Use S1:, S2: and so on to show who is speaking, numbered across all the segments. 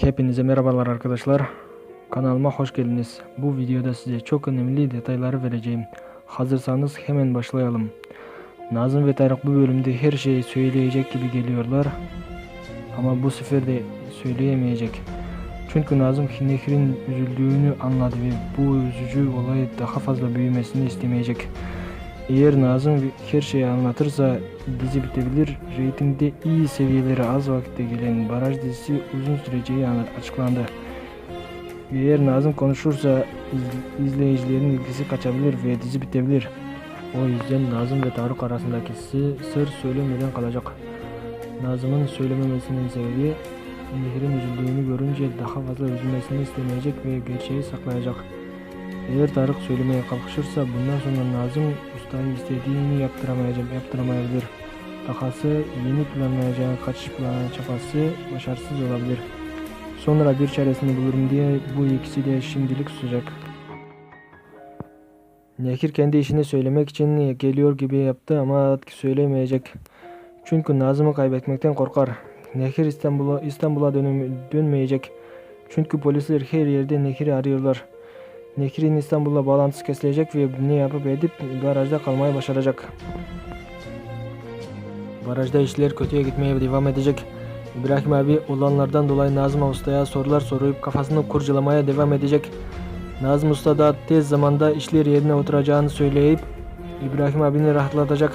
S1: Hepinize merhabalar arkadaşlar. Kanalıma hoş geldiniz. Bu videoda size çok önemli detayları vereceğim. Hazırsanız hemen başlayalım. Nazım ve Tarık bu bölümde her şeyi söyleyecek gibi geliyorlar. Ama bu sefer de söyleyemeyecek. Çünkü Nazım Nehir'in üzüldüğünü anladı ve bu üzücü olay daha fazla büyümesini istemeyecek. Eğer Nazım her şeyi anlatırsa dizi bitebilir. Reytingde iyi seviyelere az vakitte gelen Baraj dizisi uzun süreceği açıklandı. Eğer Nazım konuşursa iz- izleyicilerin ilgisi kaçabilir ve dizi bitebilir. O yüzden Nazım ve Tarık arasındaki sı- sır söylemeden kalacak. Nazım'ın söylememesinin sebebi Nehir'in üzüldüğünü görünce daha fazla üzülmesini istemeyecek ve gerçeği saklayacak. Eğer Tarık söylemeye kalkışırsa bundan sonra Nazım ustayı istediğini yaptıramayacak, yaptıramayabilir. Dahası yeni planlayacağı kaçış planı çabası başarısız olabilir. Sonra bir çaresini bulurum diye bu ikisi de şimdilik susacak. Nehir kendi işini söylemek için geliyor gibi yaptı ama söylemeyecek. Çünkü Nazım'ı kaybetmekten korkar. Nehir İstanbul'a İstanbul'a dönmeyecek. Çünkü polisler her yerde Nehir'i arıyorlar. Nehir'in İstanbul'la bağlantısı kesilecek ve ne yapıp edip garajda kalmayı başaracak. Barajda işler kötüye gitmeye devam edecek. İbrahim abi olanlardan dolayı Nazım Usta'ya sorular sorup kafasını kurcalamaya devam edecek. Nazım Usta da tez zamanda işler yerine oturacağını söyleyip İbrahim abini rahatlatacak.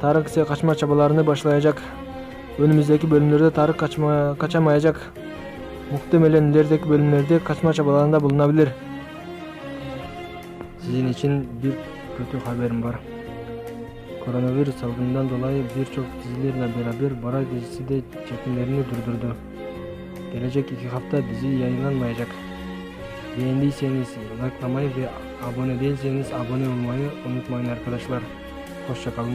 S1: Tarık ise kaçma çabalarını başlayacak. Önümüzdeki bölümlerde Tarık kaçma, kaçamayacak. Muhtemelen ilerideki bölümlerde kaçma çabalarında bulunabilir. Sizin için bir kötü haberim var. Koronavirüs salgından dolayı birçok dizilerle beraber Baray dizisi de çekimlerini durdurdu. Gelecek iki hafta dizi yayınlanmayacak. Beğendiyseniz likelamayı ve abone değilseniz abone olmayı unutmayın arkadaşlar. Hoşçakalın.